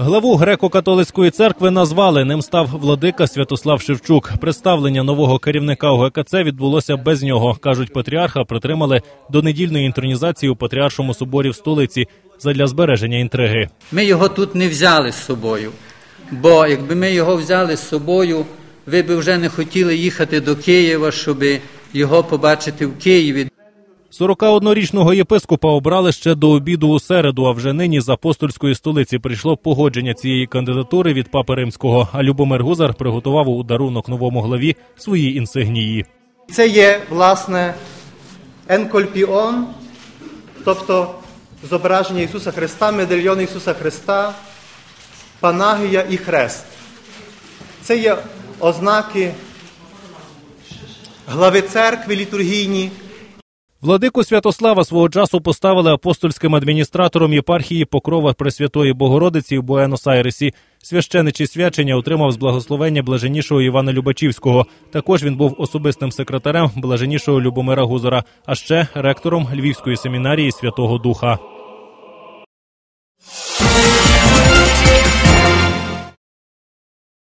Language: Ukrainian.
Главу греко-католицької церкви назвали. Ним став владика Святослав Шевчук. Представлення нового керівника УГКЦ відбулося без нього. кажуть, патріарха притримали до недільної інтронізації у патріаршому соборі в столиці задля збереження інтриги. Ми його тут не взяли з собою. Бо якби ми його взяли з собою, ви б вже не хотіли їхати до Києва, щоб його побачити в Києві. 41-річного єпископа обрали ще до обіду у середу. А вже нині з апостольської столиці прийшло погодження цієї кандидатури від папи римського. А Любомир Гузар приготував у дарунок новому главі свої інсигнії. Це є, власне, енкольпіон, тобто зображення Ісуса Христа, медальйон Ісуса Христа, Панагія і Хрест. Це є ознаки глави церкви літургійні, Владику Святослава свого часу поставили апостольським адміністратором єпархії Покрова Пресвятої Богородиці в Буенос-Айресі. Священичі свячення отримав з благословення блаженнішого Івана Любачівського. Також він був особистим секретарем блаженнішого Любомира Гузора, а ще ректором Львівської семінарії Святого Духа.